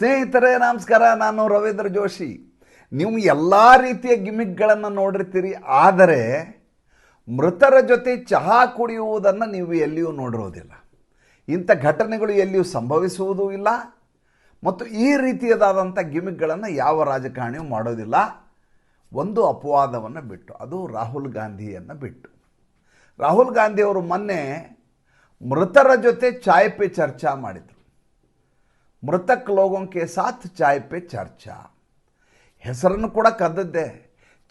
ಸ್ನೇಹಿತರೇ, ನಮಸ್ಕಾರ. ನಾನು ರವೀಂದ್ರ ಜೋಶಿ. ನೀವು ಎಲ್ಲ ರೀತಿಯ ಗಿಮಿಕ್ಗಳನ್ನು ನೋಡಿರ್ತೀರಿ, ಆದರೆ ಮೃತರ ಜೊತೆ ಚಹಾ ಕುಡಿಯುವುದನ್ನು ನೀವು ಎಲ್ಲಿಯೂ ನೋಡಿರೋದಿಲ್ಲ. ಇಂಥ ಘಟನೆಗಳು ಎಲ್ಲಿಯೂ ಸಂಭವಿಸುವುದೂ ಇಲ್ಲ. ಮತ್ತು ಈ ರೀತಿಯದಾದಂಥ ಗಿಮಿಕ್ಗಳನ್ನು ಯಾವ ರಾಜಕಾರಣಿಯೂ ಮಾಡೋದಿಲ್ಲ. ಒಂದು ಅಪವಾದವನ್ನು ಬಿಟ್ಟು, ಅದು ರಾಹುಲ್ ಗಾಂಧಿಯನ್ನು ಬಿಟ್ಟು. ರಾಹುಲ್ ಗಾಂಧಿಯವರು ಮೊನ್ನೆ ಮೃತರ ಜೊತೆ ಚಾಯ್ ಪೆ ಚರ್ಚಾ ಮಾಡಿದರು. ಮೃತಕ್ ಲೋಗೋಂಕೆ ಸಾಥ್ ಚಾಯ್ ಪೆ ಚರ್ಚಾ. ಹೆಸರನ್ನು ಕೂಡ ಕದ್ದದ್ದೆ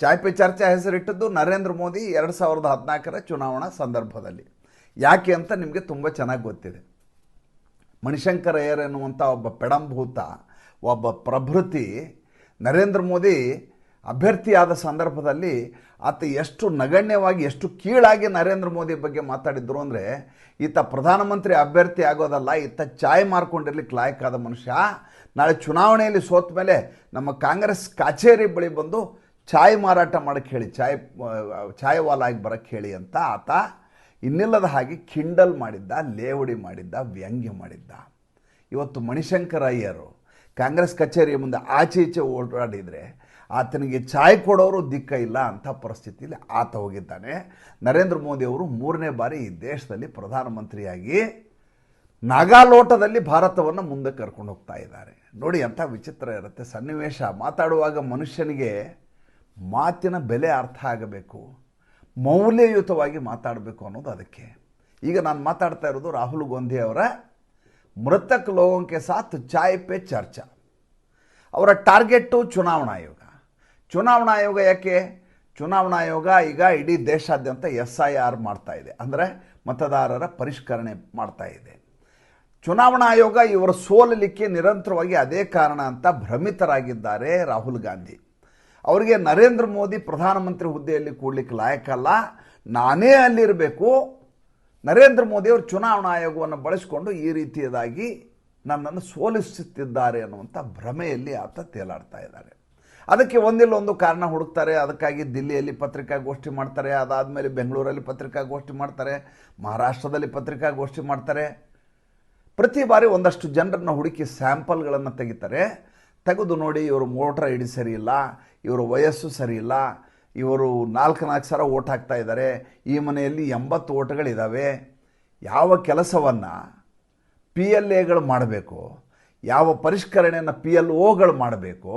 ಚಾಯ್ ಪೆ ಚರ್ಚಾ ಹೆಸರಿಟ್ಟದ್ದು ನರೇಂದ್ರ ಮೋದಿ ಎರಡು ಸಾವಿರದ ಹದಿನಾಲ್ಕರ ಚುನಾವಣಾ ಸಂದರ್ಭದಲ್ಲಿ. ಯಾಕೆ ಅಂತ ನಿಮಗೆ ತುಂಬ ಚೆನ್ನಾಗಿ ಗೊತ್ತಿದೆ. ಮಣಿಶಂಕರ್ ಅಯ್ಯರ್ ಎನ್ನುವಂಥ ಒಬ್ಬ ಪೆಡಂಭೂತ, ಒಬ್ಬ ಪ್ರಭೃತಿ ನರೇಂದ್ರ ಮೋದಿ ಅಭ್ಯರ್ಥಿಯಾದ ಸಂದರ್ಭದಲ್ಲಿ ಆತ ಎಷ್ಟು ನಗಣ್ಯವಾಗಿ, ಎಷ್ಟು ಕೀಳಾಗಿ ನರೇಂದ್ರ ಮೋದಿ ಬಗ್ಗೆ ಮಾತಾಡಿದ್ರು ಅಂದರೆ, ಈತ ಪ್ರಧಾನಮಂತ್ರಿ ಅಭ್ಯರ್ಥಿ ಆಗೋದಲ್ಲ, ಈತ ಚಾಯ್ ಮಾರ್ಕೊಂಡಿರ್ಲಿಕ್ಕೆ ಲಾಯಕ್ಕಾದ ಮನುಷ್ಯ. ನಾಳೆ ಚುನಾವಣೆಯಲ್ಲಿ ಸೋತ ಮೇಲೆ ನಮ್ಮ ಕಾಂಗ್ರೆಸ್ ಕಚೇರಿ ಬಳಿ ಬಂದು ಚಾಯ್ ಮಾರಾಟ ಮಾಡಕ್ಕೆ ಹೇಳಿ, ಚಾಯ್ ಚಾಯ್ ವಾಲಾಗಿ ಬರಕ್ಕೆ ಹೇಳಿ ಅಂತ ಆತ ಇನ್ನಿಲ್ಲದ ಹಾಗೆ ಕಿಂಡಲ್ ಮಾಡಿದ್ದ, ಲೇವಡಿ ಮಾಡಿದ್ದ, ವ್ಯಂಗ್ಯ ಮಾಡಿದ್ದ. ಇವತ್ತು ಮಣಿಶಂಕರ ಅಯ್ಯರು ಕಾಂಗ್ರೆಸ್ ಕಚೇರಿಯ ಮುಂದೆ ಆಚೆ ಈಚೆ ಓಡಾಡಿದರೆ ಆತನಿಗೆ ಚಾಯ್ ಕೊಡೋರು ದಿಕ್ಕ ಇಲ್ಲ ಅಂಥ ಪರಿಸ್ಥಿತಿಯಲ್ಲಿ ಆತ ಹೋಗಿದ್ದಾನೆ. ನರೇಂದ್ರ ಮೋದಿ ಅವರು ಮೂರನೇ ಬಾರಿ ಈ ದೇಶದಲ್ಲಿ ಪ್ರಧಾನಮಂತ್ರಿಯಾಗಿ ನಾಗಾಲೋಟದಲ್ಲಿ ಭಾರತವನ್ನು ಮುಂದೆ ಕರ್ಕೊಂಡು ಹೋಗ್ತಾ ಇದ್ದಾರೆ. ನೋಡಿ ಅಂಥ ವಿಚಿತ್ರ ಇರುತ್ತೆ. ಸನ್ನಿವೇಶ ಮಾತಾಡುವಾಗ ಮನುಷ್ಯನಿಗೆ ಮಾತಿನ ಬೆಲೆ ಅರ್ಥ ಆಗಬೇಕು. ಮೌಲ್ಯಯುತವಾಗಿ ಮಾತಾಡಬೇಕು ಅನ್ನೋದು ಅದಕ್ಕೆ. ಈಗ ನಾನು ಮಾತಾಡ್ತಾ ಇರೋದು ರಾಹುಲ್ ಗಾಂಧಿ ಅವರ ಮೃತಕ್ ಲೋಗೋಂಕೆ ಸಾಥ್ ಚಾಯ್ ಪೆ ಚರ್ಚಾ. ಅವರ ಟಾರ್ಗೆಟ್ಟು ಚುನಾವಣಾ ಆಯೋಗ. ಚುನಾವಣಾ ಆಯೋಗ ಯಾಕೆ? ಚುನಾವಣಾ ಆಯೋಗ ಈಗ ಇಡೀ ದೇಶಾದ್ಯಂತ ಎಸ್ ಐ ಆರ್ ಮಾಡ್ತಾ ಇದೆ. ಅಂದರೆ ಮತದಾರರ ಪರಿಷ್ಕರಣೆ ಮಾಡ್ತಾ ಇದೆ. ಚುನಾವಣಾ ಆಯೋಗ ಇವರ ಸೋಲಲಿಕ್ಕೆ ನಿರಂತರವಾಗಿ ಅದೇ ಕಾರಣ ಅಂತ ಭ್ರಮಿತರಾಗಿದ್ದಾರೆ ರಾಹುಲ್ ಗಾಂಧಿ. ಅವರಿಗೆ ನರೇಂದ್ರ ಮೋದಿ ಪ್ರಧಾನಮಂತ್ರಿ ಹುದ್ದೆಯಲ್ಲಿ ಕೂಡ್ಲಿಕ್ಕೆ ಲಾಯಕಲ್ಲ ನಾನೇ ಅಲ್ಲಿರಬೇಕು. ನರೇಂದ್ರ ಮೋದಿಯವರು ಚುನಾವಣಾ ಆಯೋಗವನ್ನು ಬಳಸಿಕೊಂಡು ಈ ರೀತಿಯದಾಗಿ ನನ್ನನ್ನು ಸೋಲಿಸುತ್ತಿದ್ದಾರೆ ಅನ್ನುವಂಥ ಭ್ರಮೆಯಲ್ಲಿ ಆತ ತೇಲಾಡ್ತಾ ಇದ್ದಾರೆ. ಅದಕ್ಕೆ ಒಂದಿಲ್ಲ ಒಂದು ಕಾರಣ ಹುಡುಕ್ತಾರೆ. ಅದಕ್ಕಾಗಿ ದಿಲ್ಲಿಯಲ್ಲಿ ಪತ್ರಿಕಾಗೋಷ್ಠಿ ಮಾಡ್ತಾರೆ. ಅದಾದಮೇಲೆ ಬೆಂಗಳೂರಲ್ಲಿ ಪತ್ರಿಕಾಗೋಷ್ಠಿ ಮಾಡ್ತಾರೆ. ಮಹಾರಾಷ್ಟ್ರದಲ್ಲಿ ಪತ್ರಿಕಾಗೋಷ್ಠಿ ಮಾಡ್ತಾರೆ. ಪ್ರತಿ ಬಾರಿ ಒಂದಷ್ಟು ಜನರನ್ನು ಹುಡುಕಿ ಸ್ಯಾಂಪಲ್ಗಳನ್ನು ತೆಗಿತಾರೆ. ತೆಗೆದು ನೋಡಿ ಇವರು ಮೋಟ್ರ್ ಐ ಡಿ ಸರಿ ಇಲ್ಲ, ಇವರ ವಯಸ್ಸು ಸರಿ ಇಲ್ಲ, ಇವರು ನಾಲ್ಕು ನಾಲ್ಕು ಸಲ ಓಟ್ ಹಾಕ್ತಾ ಇದ್ದಾರೆ. ಈ ಮನೆಯಲ್ಲಿ ಎಂಬತ್ತು ಓಟ್ಗಳಿದ್ದಾವೆ ಯಾವ ಕೆಲಸವನ್ನು ಪಿ ಎಲ್ ಎಗಳು ಮಾಡಬೇಕು? ಯಾವ ಪರಿಷ್ಕರಣೆಯನ್ನು ಪಿ ಎಲ್ ಒಗಳು ಮಾಡಬೇಕು?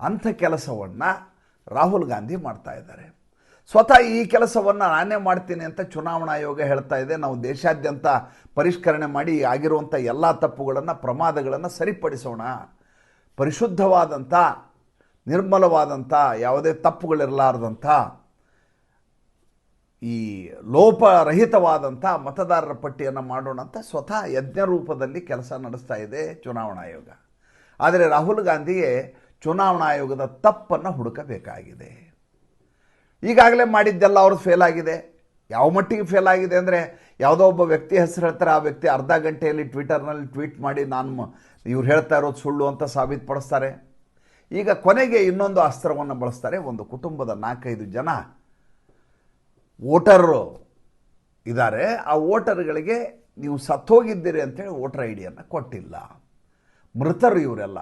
ಅಂಥ ಕೆಲಸವನ್ನು ರಾಹುಲ್ ಗಾಂಧಿ ಮಾಡ್ತಾ ಇದ್ದಾರೆ. ಸ್ವತಃ ಈ ಕೆಲಸವನ್ನು ನಾನೇ ಮಾಡ್ತೀನಿ ಅಂತ ಚುನಾವಣಾ ಆಯೋಗ ಹೇಳ್ತಾ ಇದೆ. ನಾವು ದೇಶಾದ್ಯಂತ ಪರಿಷ್ಕರಣೆ ಮಾಡಿ ಆಗಿರುವಂಥ ಎಲ್ಲ ತಪ್ಪುಗಳನ್ನು, ಪ್ರಮಾದಗಳನ್ನು ಸರಿಪಡಿಸೋಣ. ಪರಿಶುದ್ಧವಾದಂಥ, ನಿರ್ಮಲವಾದಂಥ, ಯಾವುದೇ ತಪ್ಪುಗಳಿರಲಾರ್ದಂಥ, ಈ ಲೋಪರಹಿತವಾದಂಥ ಮತದಾರರ ಪಟ್ಟಿಯನ್ನು ಮಾಡೋಣ ಅಂತ ಸ್ವತಃ ಯಜ್ಞ ರೂಪದಲ್ಲಿ ಕೆಲಸ ನಡೆಸ್ತಾ ಇದೆ ಚುನಾವಣಾ ಆಯೋಗ. ಆದರೆ ರಾಹುಲ್ ಗಾಂಧಿಗೆ ಚುನಾವಣಾ ಆಯೋಗದ ತಪ್ಪನ್ನು ಹುಡುಕಬೇಕಾಗಿದೆ. ಈಗಾಗಲೇ ಮಾಡಿದ್ದೆಲ್ಲ ಅವ್ರದ್ದು ಫೇಲ್ ಆಗಿದೆ. ಯಾವ ಮಟ್ಟಿಗೆ ಫೇಲ್ ಆಗಿದೆ ಅಂದರೆ ಯಾವುದೋ ಒಬ್ಬ ವ್ಯಕ್ತಿ ಹೆಸರು ಹೇಳ್ತಾರೆ, ಆ ವ್ಯಕ್ತಿ ಅರ್ಧ ಗಂಟೆಯಲ್ಲಿ ಟ್ವಿಟರ್ನಲ್ಲಿ ಟ್ವೀಟ್ ಮಾಡಿ ನಾನು ಇವ್ರು ಹೇಳ್ತಾ ಇರೋದು ಸುಳ್ಳು ಅಂತ ಸಾಬೀತುಪಡಿಸ್ತಾರೆ. ಈಗ ಕೊನೆಗೆ ಇನ್ನೊಂದು ಅಸ್ತ್ರವನ್ನು ಬಳಸ್ತಾರೆ. ಒಂದು ಕುಟುಂಬದ ನಾಲ್ಕೈದು ಜನ ವೋಟರು ಇದ್ದಾರೆ. ಆ ವೋಟರ್ಗಳಿಗೆ ನೀವು ಸತ್ತೋಗಿದ್ದೀರಿ ಅಂತೇಳಿ ವೋಟರ್ ಐ ಡಿಯನ್ನು ಕೊಟ್ಟಿಲ್ಲ. ಮೃತರು ಇವರೆಲ್ಲ.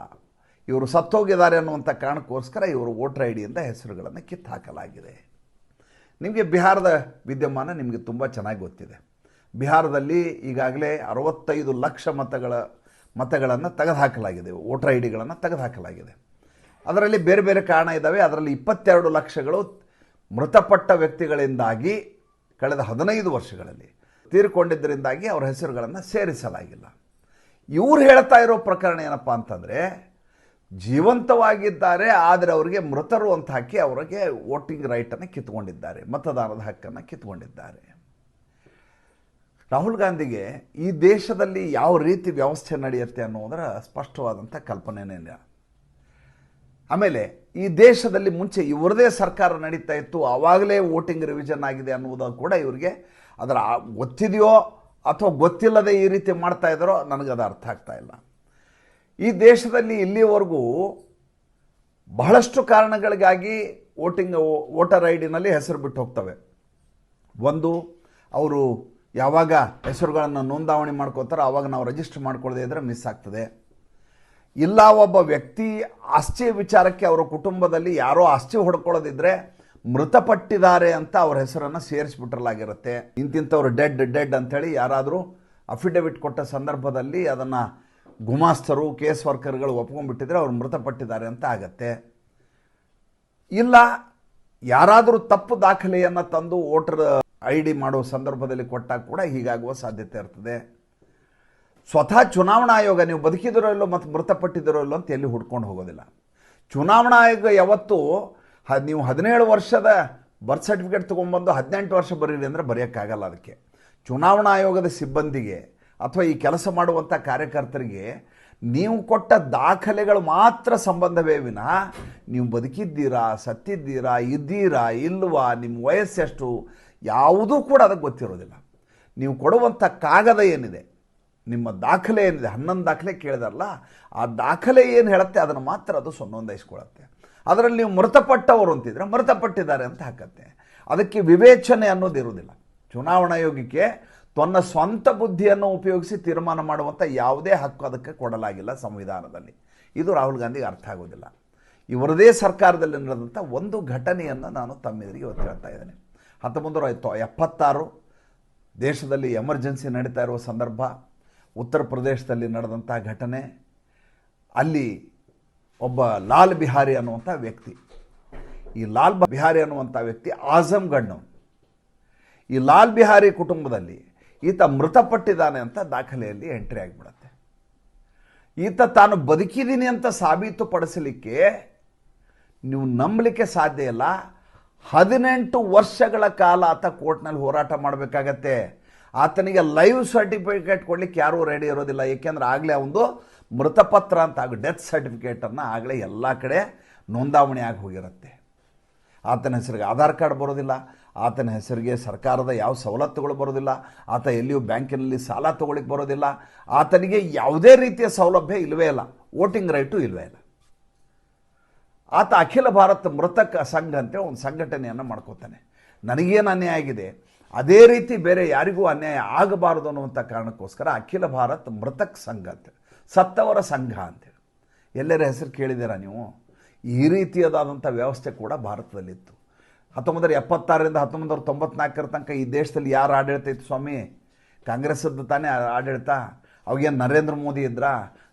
ಇವರು ಸತ್ತೋಗಿದ್ದಾರೆ ಅನ್ನುವಂಥ ಕಾರಣಕ್ಕೋಸ್ಕರ ಇವರು ವೋಟರ್ ಐ ಡಿಯಿಂದ ಹೆಸರುಗಳನ್ನು ಕಿತ್ತು ಹಾಕಲಾಗಿದೆ ನಿಮಗೆ ಬಿಹಾರದ ವಿದ್ಯಮಾನ ನಿಮಗೆ ತುಂಬ ಚೆನ್ನಾಗಿ ಗೊತ್ತಿದೆ. ಬಿಹಾರದಲ್ಲಿ ಈಗಾಗಲೇ ಅರವತ್ತೈದು ಲಕ್ಷ ಮತಗಳ, ಮತಗಳನ್ನು ತೆಗೆದುಹಾಕಲಾಗಿದೆ, ವೋಟರ್ ಐ ಡಿಗಳನ್ನು ತೆಗೆದುಹಾಕಲಾಗಿದೆ. ಅದರಲ್ಲಿ ಬೇರೆ ಬೇರೆ ಕಾರಣ ಇದ್ದಾವೆ ಅದರಲ್ಲಿ ಇಪ್ಪತ್ತೆರಡು ಲಕ್ಷಗಳು ಮೃತಪಟ್ಟ ವ್ಯಕ್ತಿಗಳಿಂದಾಗಿ ಕಳೆದ ಹದಿನೈದು ವರ್ಷಗಳಲ್ಲಿ ತೀರಿಕೊಂಡಿದ್ದರಿಂದಾಗಿ ಅವರ ಹೆಸರುಗಳನ್ನು ಸೇರಿಸಲಾಗಿಲ್ಲ. ಇವ್ರು ಹೇಳ್ತಾ ಇರೋ ಪ್ರಕರಣ ಏನಪ್ಪ ಅಂತಂದರೆ ಜೀವಂತವಾಗಿದ್ದಾರೆ, ಆದರೆ ಅವರಿಗೆ ಮೃತರು ಅಂತ ಹಾಕಿ ಅವರಿಗೆ ವೋಟಿಂಗ್ ರೈಟನ್ನು ಕಿತ್ಕೊಂಡಿದ್ದಾರೆ, ಮತದಾನದ ಹಕ್ಕನ್ನು ಕಿತ್ಕೊಂಡಿದ್ದಾರೆ. ರಾಹುಲ್ ಗಾಂಧಿಗೆ ಈ ದೇಶದಲ್ಲಿ ಯಾವ ರೀತಿ ವ್ಯವಸ್ಥೆ ನಡೆಯುತ್ತೆ ಅನ್ನೋದರ ಸ್ಪಷ್ಟವಾದಂಥ ಕಲ್ಪನೆನೇ ಇಲ್ಲ. ಆಮೇಲೆ ಈ ದೇಶದಲ್ಲಿ ಮುಂಚೆ ಇವರದೇ ಸರ್ಕಾರ ನಡೀತಾ ಇತ್ತು, ಆವಾಗಲೇ ವೋಟಿಂಗ್ ರಿವಿಷನ್ ಆಗಿದೆ ಅನ್ನುವುದು ಕೂಡ ಇವರಿಗೆ ಅದರ ಗೊತ್ತಿದೆಯೋ ಅಥವಾ ಗೊತ್ತಿಲ್ಲದೆ ಈ ರೀತಿ ಮಾಡ್ತಾ ಇದ್ದಾರೋ ನನಗದು ಅರ್ಥ ಆಗ್ತಾ ಇಲ್ಲ. ಈ ದೇಶದಲ್ಲಿ ಇಲ್ಲಿವರೆಗೂ ಬಹಳಷ್ಟು ಕಾರಣಗಳಿಗಾಗಿ ವೋಟಿಂಗ್, ವೋಟರ್ ಐ ಡಿನಲ್ಲಿ ಹೆಸರು ಬಿಟ್ಟು ಹೋಗ್ತವೆ. ಒಂದು, ಅವರು ಯಾವಾಗ ಹೆಸರುಗಳನ್ನು ನೋಂದಾವಣಿ ಮಾಡ್ಕೋತಾರೋ ಆವಾಗ ನಾವು ರಿಜಿಸ್ಟರ್ ಮಾಡ್ಕೊಳ್ಳದೇ ಇದ್ದರೆ ಮಿಸ್ ಆಗ್ತದೆ. ಇಲ್ಲ, ಒಬ್ಬ ವ್ಯಕ್ತಿ ಆಸ್ತಿ ವಿಚಾರಕ್ಕೆ ಅವರ ಕುಟುಂಬದಲ್ಲಿ ಯಾರೋ ಆಸ್ತಿ ಹೊಡ್ಕೊಳ್ಳೋದಿದ್ರೆ ಮೃತಪಟ್ಟಿದ್ದಾರೆ ಅಂತ ಅವ್ರ ಹೆಸರನ್ನು ಸೇರಿಸ್ಬಿಟ್ರಲಾಗಿರುತ್ತೆ. ಇಂತಿಂಥವ್ರು ಡೆಡ್ ಡೆಡ್ ಅಂಥೇಳಿ ಯಾರಾದರೂ ಅಫಿಡವಿಟ್ ಕೊಟ್ಟ ಸಂದರ್ಭದಲ್ಲಿ ಅದನ್ನು ಗುಮಾಸ್ತರು ಕೇಸ್ ವರ್ಕರ್ಗಳು ಒಪ್ಕೊಂಡ್ಬಿಟ್ಟಿದ್ರೆ ಅವ್ರು ಮೃತಪಟ್ಟಿದ್ದಾರೆ ಅಂತ ಆಗತ್ತೆ. ಇಲ್ಲ, ಯಾರಾದರೂ ತಪ್ಪು ದಾಖಲೆಯನ್ನು ತಂದು ವೋಟರ್ ಐ ಡಿ ಮಾಡೋ ಸಂದರ್ಭದಲ್ಲಿ ಕೊಟ್ಟಾಗ ಕೂಡ ಹೀಗಾಗುವ ಸಾಧ್ಯತೆ ಇರ್ತದೆ. ಸ್ವತಃ ಚುನಾವಣಾ ಆಯೋಗ, ನೀವು ಬದುಕಿದಿರೋ ಇಲ್ಲೋ ಮತ್ತು ಮೃತಪಟ್ಟಿದಿರೋ ಇಲ್ಲೋ ಅಂತ ಎಲ್ಲಿ ಹುಡ್ಕೊಂಡು ಹೋಗೋದಿಲ್ಲ. ಚುನಾವಣಾ ಆಯೋಗ ಯಾವತ್ತು ನೀವು ಹದಿನೇಳು ವರ್ಷದ ಬರ್ತ್ ಸರ್ಟಿಫಿಕೇಟ್ ತೊಗೊಂಬಂದು ಹದಿನೆಂಟು ವರ್ಷ ಬರೀರಿ ಅಂದರೆ ಬರೆಯೋಕ್ಕಾಗಲ್ಲ ಅದಕ್ಕೆ. ಚುನಾವಣಾ ಆಯೋಗದ ಸಿಬ್ಬಂದಿಗೆ ಅಥವಾ ಈ ಕೆಲಸ ಮಾಡುವಂಥ ಕಾರ್ಯಕರ್ತರಿಗೆ ನೀವು ಕೊಟ್ಟ ದಾಖಲೆಗಳು ಮಾತ್ರ ಸಂಬಂಧವೇ ವಿನ ನೀವು ಬದುಕಿದ್ದೀರಾ, ಸತ್ತಿದ್ದೀರಾ, ಇದ್ದೀರಾ, ಇಲ್ವಾ, ನಿಮ್ಮ ವಯಸ್ಸೆಷ್ಟು, ಯಾವುದೂ ಕೂಡ ಅದಕ್ಕೆ ಗೊತ್ತಿರೋದಿಲ್ಲ. ನೀವು ಕೊಡುವಂಥ ಕಾಗದ ಏನಿದೆ, ನಿಮ್ಮ ದಾಖಲೆ ಏನಿದೆ, ಹನ್ನೊಂದು ದಾಖಲೆ ಕೇಳಿದಾರಲ್ಲ, ಆ ದಾಖಲೆ ಏನು ಹೇಳುತ್ತೆ ಅದನ್ನು ಮಾತ್ರ ಅದು ಸೊನ್ನೊಂದಾಯಿಸ್ಕೊಳ್ಳುತ್ತೆ. ಅದರಲ್ಲಿ ನೀವು ಮೃತಪಟ್ಟವರು ಅಂತಿದ್ರೆ ಮೃತಪಟ್ಟಿದ್ದಾರೆ ಅಂತ ಹಾಕತ್ತೆ. ಅದಕ್ಕೆ ವಿವೇಚನೆ ಅನ್ನೋದು ಇರುವುದಿಲ್ಲ. ಚುನಾವಣಾ ಆಯೋಗಕ್ಕೆ ತನ್ನ ಸ್ವಂತ ಬುದ್ಧಿಯನ್ನು ಉಪಯೋಗಿಸಿ ತೀರ್ಮಾನ ಮಾಡುವಂಥ ಯಾವುದೇ ಹಕ್ಕು ಅದಕ್ಕೆ ಕೊಡಲಾಗಿಲ್ಲ ಸಂವಿಧಾನದಲ್ಲಿ. ಇದು ರಾಹುಲ್ ಗಾಂಧಿಗೆ ಅರ್ಥ ಆಗೋದಿಲ್ಲ. ಇವರದೇ ಸರ್ಕಾರದಲ್ಲಿ ನಡೆದಂಥ ಒಂದು ಘಟನೆಯನ್ನು ನಾನು ತಮ್ಮೆದುರಿಗೆ ಇವತ್ತು ಹೇಳ್ತಾ ಇದ್ದೇನೆ. ಹತ್ತೊಂಬತ್ತು ನೂರ ಎಪ್ಪತ್ತಾರು, ದೇಶದಲ್ಲಿ ಎಮರ್ಜೆನ್ಸಿ ನಡೀತಾ ಇರುವ ಸಂದರ್ಭ, ಉತ್ತರ ಪ್ರದೇಶದಲ್ಲಿ ನಡೆದಂಥ ಘಟನೆ, ಅಲ್ಲಿ ಒಬ್ಬ ಲಾಲ್ ಬಿಹಾರಿ ಅನ್ನುವಂಥ ವ್ಯಕ್ತಿ. ಈ ಲಾಲ್ ಬಿಹಾರಿ ಅನ್ನುವಂಥ ವ್ಯಕ್ತಿ ಆಜಮ್ಗಢ್ನವನು ಈ ಲಾಲ್ ಬಿಹಾರಿ ಕುಟುಂಬದಲ್ಲಿ ಈತ ಮೃತಪಟ್ಟಿದ್ದಾನೆ ಅಂತ ದಾಖಲೆಯಲ್ಲಿ ಎಂಟ್ರಿ ಆಗಿಬಿಡತ್ತೆ. ಈತ ತಾನು ಬದುಕಿದ್ದೀನಿ ಅಂತ ಸಾಬೀತುಪಡಿಸಲಿಕ್ಕೆ ನೀವು ನಂಬಲಿಕ್ಕೆ ಸಾಧ್ಯ ಇಲ್ಲ. ಹದಿನೆಂಟು ವರ್ಷಗಳ ಕಾಲ ಆತ ಕೋರ್ಟ್ನಲ್ಲಿ ಹೋರಾಟ ಮಾಡಬೇಕಾಗತ್ತೆ. ಆತನಿಗೆ ಲೈವ್ ಸರ್ಟಿಫಿಕೇಟ್ ಕೊಡ್ಲಿಕ್ಕೆ ಯಾರೂ ರೆಡಿ ಇರೋದಿಲ್ಲ. ಏಕೆಂದ್ರೆ ಆಗಲೇ ಒಂದು ಮೃತಪತ್ರ ಅಂತ ಆಗ ಡೆತ್ ಸರ್ಟಿಫಿಕೇಟನ್ನು ಆಗಲೇ ಎಲ್ಲ ಕಡೆ ನೋಂದಾವಣಿ ಆಗಿ ಹೋಗಿರುತ್ತೆ. ಆತನ ಹೆಸರಿಗೆ ಆಧಾರ್ ಕಾರ್ಡ್ ಬರೋದಿಲ್ಲ. ಆತನ ಹೆಸರಿಗೆ ಸರ್ಕಾರದ ಯಾವ ಸವಲತ್ತುಗಳು ಬರೋದಿಲ್ಲ ಆತ ಎಲ್ಲಿಯೂ ಬ್ಯಾಂಕಿನಲ್ಲಿ ಸಾಲ ತೊಗೊಳಿಕ್ಕೆ ಬರೋದಿಲ್ಲ ಆತನಿಗೆ ಯಾವುದೇ ರೀತಿಯ ಸೌಲಭ್ಯ ಇಲ್ಲವೇ ಇಲ್ಲ, ವೋಟಿಂಗ್ ರೈಟು ಇಲ್ಲವೇ ಇಲ್ಲ. ಆತ ಅಖಿಲ ಭಾರತ ಮೃತಕ ಸಂಘ ಅಂತೇಳಿ ಒಂದು ಸಂಘಟನೆಯನ್ನು ಮಾಡ್ಕೋತಾನೆ. ನನಗೇನು ಅನ್ಯಾಯ ಆಗಿದೆ? ಅದೇ ರೀತಿ ಬೇರೆ ಯಾರಿಗೂ ಅನ್ಯಾಯ ಆಗಬಾರದು ಅನ್ನುವಂಥ ಕಾರಣಕ್ಕೋಸ್ಕರ ಅಖಿಲ ಭಾರತ್ ಮೃತಕ್ ಸಂಘ ಅಂತೇಳಿ ಸತ್ತವರ ಸಂಘ ಅಂತೇಳಿ ಎಲ್ಲರ ಹೆಸರು ಕೇಳಿದ್ದೀರಾ ನೀವು? ಈ ರೀತಿಯದಾದಂಥ ವ್ಯವಸ್ಥೆ ಕೂಡ ಭಾರತದಲ್ಲಿತ್ತು. ಹತ್ತೊಂಬತ್ತರ ಎಪ್ಪತ್ತಾರರಿಂದ ಹತ್ತೊಂಬತ್ತು ತೊಂಬತ್ನಾಲ್ಕರ ತನಕ ಈ ದೇಶದಲ್ಲಿ ಯಾರು ಆಡಳಿತ ಇತ್ತು ಸ್ವಾಮಿ? ಕಾಂಗ್ರೆಸ್ಸದ್ದು ತಾನೇ ಆಡಳಿತ. ಅವಾಗೇನು ನರೇಂದ್ರ ಮೋದಿ ಇದ್ರಾ?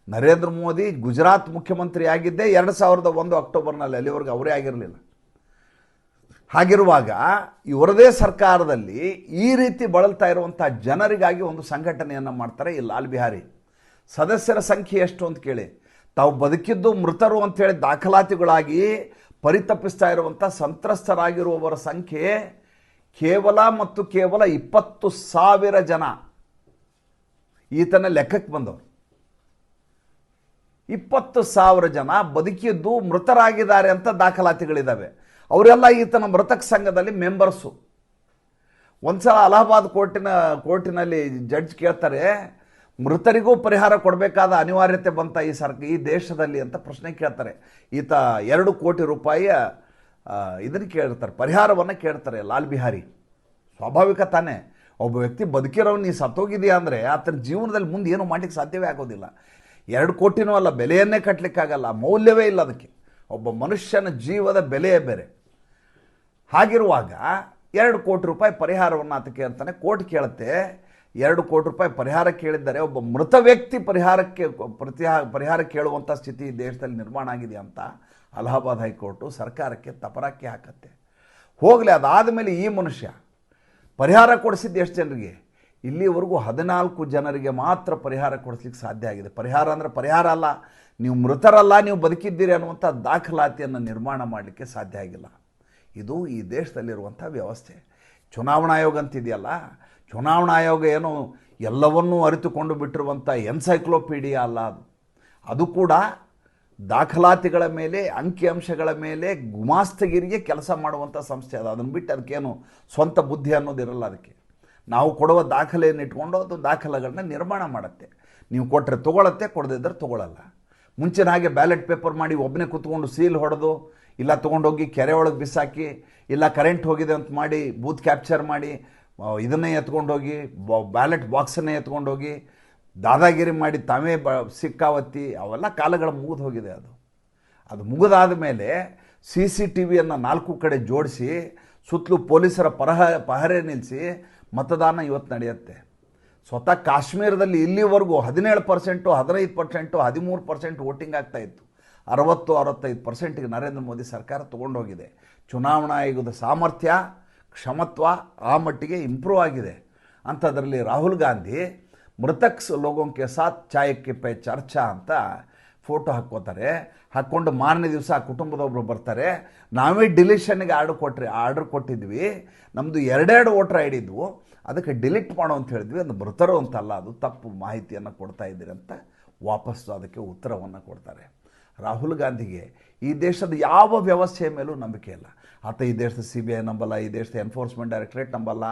ನರೇಂದ್ರ ಮೋದಿ ಗುಜರಾತ್ ಮುಖ್ಯಮಂತ್ರಿ ಆಗಿದ್ದೆ ಎರಡು ಸಾವಿರದ ಒಂದು ಅಕ್ಟೋಬರ್ನಲ್ಲಿ ಅಲ್ಲಿವರೆಗೆ ಅವರೇ ಆಗಿರಲಿಲ್ಲ. ಹಾಗಿರುವಾಗ ಇವರದೇ ಸರ್ಕಾರದಲ್ಲಿ ಈ ರೀತಿ ಬಳಲ್ತಾ ಇರುವಂಥ ಜನರಿಗಾಗಿ ಒಂದು ಸಂಘಟನೆಯನ್ನು ಮಾಡ್ತಾರೆ ಈ ಲಾಲ್ ಬಿಹಾರಿ. ಸದಸ್ಯರ ಸಂಖ್ಯೆ ಎಷ್ಟು ಅಂತ ಕೇಳಿ. ತಾವು ಬದುಕಿದ್ದು ಮೃತರು ಅಂತೇಳಿ ದಾಖಲಾತಿಗಳಾಗಿ ಪರಿತಪಿಸ್ತಾ ಇರುವಂಥ ಸಂತ್ರಸ್ತರಾಗಿರುವವರ ಸಂಖ್ಯೆ ಕೇವಲ ಮತ್ತು ಕೇವಲ ಇಪ್ಪತ್ತು ಸಾವಿರ ಜನ. ಈತನ ಲೆಕ್ಕಕ್ಕೆ ಬಂದವರು ಇಪ್ಪತ್ತು ಸಾವಿರ ಜನ ಬದುಕಿದ್ದು ಮೃತರಾಗಿದ್ದಾರೆ ಅಂತ ದಾಖಲಾತಿಗಳಿದ್ದಾವೆ ಅವರೆಲ್ಲ ಈತನ ಮೃತಕ ಸಂಘದಲ್ಲಿ ಮೆಂಬರ್ಸು ಒಂದು ಸಲ ಅಲಹಾಬಾದ್ ಕೋರ್ಟಿನ, ಕೋರ್ಟಿನಲ್ಲಿ ಜಡ್ಜ್ ಕೇಳ್ತಾರೆ ಮೃತರಿಗೂ ಪರಿಹಾರ ಕೊಡಬೇಕಾದ ಅನಿವಾರ್ಯತೆ ಬಂತ ಈ ಸರ್ಕ ಈ ದೇಶದಲ್ಲಿ ಅಂತ ಪ್ರಶ್ನೆ ಕೇಳ್ತಾರೆ. ಈತ ಎರಡು ಕೋಟಿ ರೂಪಾಯಿಯ ಇದನ್ನು ಕೇಳ್ತಾರೆ, ಪರಿಹಾರವನ್ನು ಕೇಳ್ತಾರೆ, ಲಾಲ್ ಬಿಹಾರಿ. ಸ್ವಾಭಾವಿಕ ತಾನೇ. ಒಬ್ಬ ವ್ಯಕ್ತಿ ಬದುಕಿರೋನು ನೀ ಸತ್ತೋಗಿದೆಯಾ ಅಂದರೆ ಆತನ ಜೀವನದಲ್ಲಿ ಮುಂದೆ ಏನು ಮಾಡಲಿಕ್ಕೆ ಸಾಧ್ಯವೇ ಆಗೋದಿಲ್ಲ. ಎರಡು ಕೋಟಿನೂ ಅಲ್ಲ, ಬೆಲೆಯನ್ನೇ ಕಟ್ಟಲಿಕ್ಕಾಗಲ್ಲ ಮೌಲ್ಯವೇ ಇಲ್ಲ ಅದಕ್ಕೆ. ಒಬ್ಬ ಮನುಷ್ಯನ ಜೀವದ ಬೆಲೆಯೇ ಬೇರೆ. ಹಾಗಿರುವಾಗ ಎರಡು ಕೋಟಿ ರೂಪಾಯಿ ಪರಿಹಾರವನ್ನು ಆತ ಕೇಳ್ತಾನೆ ಕೋರ್ಟ್ ಕೇಳುತ್ತೆ. ಎರಡು ಕೋಟಿ ರೂಪಾಯಿ ಪರಿಹಾರ ಕೇಳಿದ್ದಾರೆ. ಒಬ್ಬ ಮೃತ ವ್ಯಕ್ತಿ ಪರಿಹಾರಕ್ಕೆ, ಪ್ರತಿಹಾ, ಪರಿಹಾರ ಕೇಳುವಂಥ ಸ್ಥಿತಿ ದೇಶದಲ್ಲಿ ನಿರ್ಮಾಣ ಆಗಿದೆ ಅಂತ ಅಲಹಾಬಾದ್ ಹೈಕೋರ್ಟು ಸರ್ಕಾರಕ್ಕೆ ತಪರಾಕಿ ಹಾಕತ್ತೆ. ಹೋಗಲಿ ಅದಾದ ಮೇಲೆ ಈ ಮನುಷ್ಯ ಪರಿಹಾರ ಕೊಡಿಸಿದ್ದು ಎಷ್ಟು ಜನರಿಗೆ? ಇಲ್ಲಿವರೆಗೂ ಹದಿನಾಲ್ಕು ಜನರಿಗೆ ಮಾತ್ರ ಪರಿಹಾರ ಕೊಡಿಸ್ಲಿಕ್ಕೆ ಸಾಧ್ಯ ಆಗಿದೆ. ಪರಿಹಾರ ಅಂದರೆ ಪರಿಹಾರ ಅಲ್ಲ, ನೀವು ಮೃತರಲ್ಲ, ನೀವು ಬದುಕಿದ್ದೀರಿ ಅನ್ನುವಂಥ ದಾಖಲಾತಿಯನ್ನು ನಿರ್ಮಾಣ ಮಾಡಲಿಕ್ಕೆ ಸಾಧ್ಯ ಆಗಿಲ್ಲ. ಇದು ಈ ದೇಶದಲ್ಲಿರುವಂಥ ವ್ಯವಸ್ಥೆ. ಚುನಾವಣಾ ಆಯೋಗ ಅಂತಿದೆಯಲ್ಲ, ಚುನಾವಣಾ ಆಯೋಗ ಏನು ಎಲ್ಲವನ್ನೂ ಅರಿತುಕೊಂಡು ಬಿಟ್ಟಿರುವಂಥ ಎನ್ಸೈಕ್ಲೋಪೀಡಿಯಾ ಅಲ್ಲ ಅದು. ಅದು ಕೂಡ ದಾಖಲಾತಿಗಳ ಮೇಲೆ, ಅಂಕಿಅಂಶಗಳ ಮೇಲೆ ಗುಮಾಸ್ತಗಿರಿಗೆ ಕೆಲಸ ಮಾಡುವಂಥ ಸಂಸ್ಥೆ ಅದು. ಅದನ್ನು ಬಿಟ್ಟು ಅದಕ್ಕೇನು ಸ್ವಂತ ಬುದ್ಧಿ ಅನ್ನೋದಿರಲ್ಲ ಅದಕ್ಕೆ. ನಾವು ಕೊಡುವ ದಾಖಲೆಯನ್ನು ಇಟ್ಕೊಂಡು ಅದು ದಾಖಲೆಗಳನ್ನ ನಿರ್ಮಾಣ ಮಾಡುತ್ತೆ. ನೀವು ಕೊಟ್ಟರೆ ತೊಗೊಳತ್ತೆ ಕೊಡದಿದ್ದರೆ ತೊಗೊಳಲ್ಲ. ಮುಂಚಿನ ಹಾಗೆ ಬ್ಯಾಲೆಟ್ ಪೇಪರ್ ಮಾಡಿ ಒಬ್ಬನೇ ಕೂತ್ಕೊಂಡು ಸೀಲ್ ಹೊಡೆದು ಇಲ್ಲ ತೊಗೊಂಡೋಗಿ ಕೆರೆ ಒಳಗೆ ಬಿಸಾಕಿ, ಇಲ್ಲ ಕರೆಂಟ್ ಹೋಗಿದೆ ಅಂತ ಮಾಡಿ ಬೂತ್ ಕ್ಯಾಪ್ಚರ್ ಮಾಡಿ ಇದನ್ನೇ ಎತ್ಕೊಂಡೋಗಿ ಬ್ಯಾಲೆಟ್ ಬಾಕ್ಸನ್ನೇ ಎತ್ಕೊಂಡೋಗಿ, ದಾದಾಗಿರಿ ಮಾಡಿ ತಾವೇ ಬ, ಸಿಕ್ಕಾವತ್ತಿ, ಅವೆಲ್ಲ ಕಾಲಗಳು ಮುಗಿದು ಹೋಗಿದೆ ಅದು. ಅದು ಮುಗಿದಾದ ಮೇಲೆ ಸಿ ಸಿ ಟಿ ವಿಯನ್ನು ನಾಲ್ಕು ಕಡೆ ಜೋಡಿಸಿ, ಸುತ್ತಲೂ ಪೊಲೀಸರ ಪರಹ, ಪಹರೆ ನಿಲ್ಲಿಸಿ ಮತದಾನ ಇವತ್ತು ನಡೆಯುತ್ತೆ. ಸ್ವತಃ ಕಾಶ್ಮೀರದಲ್ಲಿ ಇಲ್ಲಿವರೆಗೂ ಹದಿನೇಳು ಪರ್ಸೆಂಟು, ಹದಿನೈದು ಪರ್ಸೆಂಟು, ಹದಿಮೂರು ಪರ್ಸೆಂಟ್ ವೋಟಿಂಗ್ ಆಗ್ತಾ ಇತ್ತು. ಅರವತ್ತು, ಅರವತ್ತೈದು ಪರ್ಸೆಂಟಿಗೆ ನರೇಂದ್ರ ಮೋದಿ ಸರ್ಕಾರ ತೊಗೊಂಡೋಗಿದೆ. ಚುನಾವಣಾ ಆಯೋಗದ ಸಾಮರ್ಥ್ಯ, ಕ್ಷಮತ್ವ ಆ ಮಟ್ಟಿಗೆ ಇಂಪ್ರೂವ್ ಆಗಿದೆ. ಅಂಥದ್ರಲ್ಲಿ ರಾಹುಲ್ ಗಾಂಧಿ ಮೃತಕ್ಸ್ ಲೋಗೋಂಕೆ ಸಾಥ್ ಚಾಯಕ್ಕೆ ಪೇ ಚರ್ಚಾ ಅಂತ ಫೋಟೋ ಹಾಕ್ಕೋತಾರೆ. ಹಾಕ್ಕೊಂಡು ಮಾರನೇ ದಿವಸ ಆ ಕುಟುಂಬದೊಬ್ಬರು ಬರ್ತಾರೆ. ನಾವೇ ಡಿಲಿಷನ್ಗೆ ಆರ್ಡ್ರ್ ಕೊಟ್ರಿ, ಆರ್ಡ್ರ್ ಕೊಟ್ಟಿದ್ವಿ. ನಮ್ಮದು ಎರಡೆರಡು ವೋಟ್ರ್ ಐ ಡಿದ್ವು ಅದಕ್ಕೆ ಡಿಲೀಟ್ ಮಾಡೋ ಅಂತ ಹೇಳಿದ್ವಿ. ಅದು ಮೃತರು ಅಂತಲ್ಲ, ಅದು ತಪ್ಪು ಮಾಹಿತಿಯನ್ನು ಕೊಡ್ತಾ ಇದ್ದೀರಿ ಅಂತ ವಾಪಸ್ಸು ಅದಕ್ಕೆ ಉತ್ತರವನ್ನು ಕೊಡ್ತಾರೆ. ರಾಹುಲ್ ಗಾಂಧಿಗೆ, ಈ ದೇಶದ ಯಾವ ವ್ಯವಸ್ಥೆಯ ಮೇಲೂ ನಂಬಿಕೆ ಇಲ್ಲ. ಆತ ಈ ದೇಶದ ಸಿ ಬಿ ಐ ನಂಬಲ್ಲ, ಈ ದೇಶದ ಎನ್ಫೋರ್ಸ್ಮೆಂಟ್ ಡೈರೆಕ್ಟ್ರೇಟ್ ನಂಬಲ್ಲ.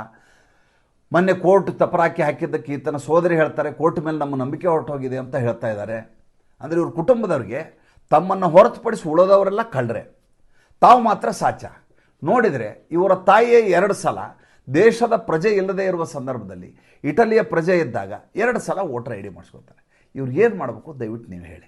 ಮೊನ್ನೆ ಕೋರ್ಟ್ ತಪರಾಕಿ ಹಾಕಿದ್ದಕ್ಕೆ ಈತನ ಸೋದರಿ ಹೇಳ್ತಾರೆ, ಕೋರ್ಟ್ ಮೇಲೆ ನಮ್ಮ ನಂಬಿಕೆ ಹೊರಟೋಗಿದೆ ಅಂತ ಹೇಳ್ತಾ ಇದ್ದಾರೆ. ಅಂದರೆ ಇವ್ರ ಕುಟುಂಬದವ್ರಿಗೆ ತಮ್ಮನ್ನು ಹೊರತುಪಡಿಸಿ ಉಳಿದವರೆಲ್ಲ ಕಳ್ರೆ. ತಾವು ಮಾತ್ರ ಸಾಚ. ನೋಡಿದರೆ ಇವರ ತಾಯಿಯೇ ಎರಡು ಸಲ ದೇಶದ ಪ್ರಜೆ ಇಲ್ಲದೆ ಇರುವ ಸಂದರ್ಭದಲ್ಲಿ ಇಟಲಿಯ ಪ್ರಜೆ ಇದ್ದಾಗ ಎರಡು ಸಲ ವೋಟರ್ ಐ ಡಿ ಮಾಡಿಸ್ಕೊತಾರೆ ಇವ್ರು ಏನು ಮಾಡಬೇಕು? ದಯವಿಟ್ಟು ನೀವು ಹೇಳಿ.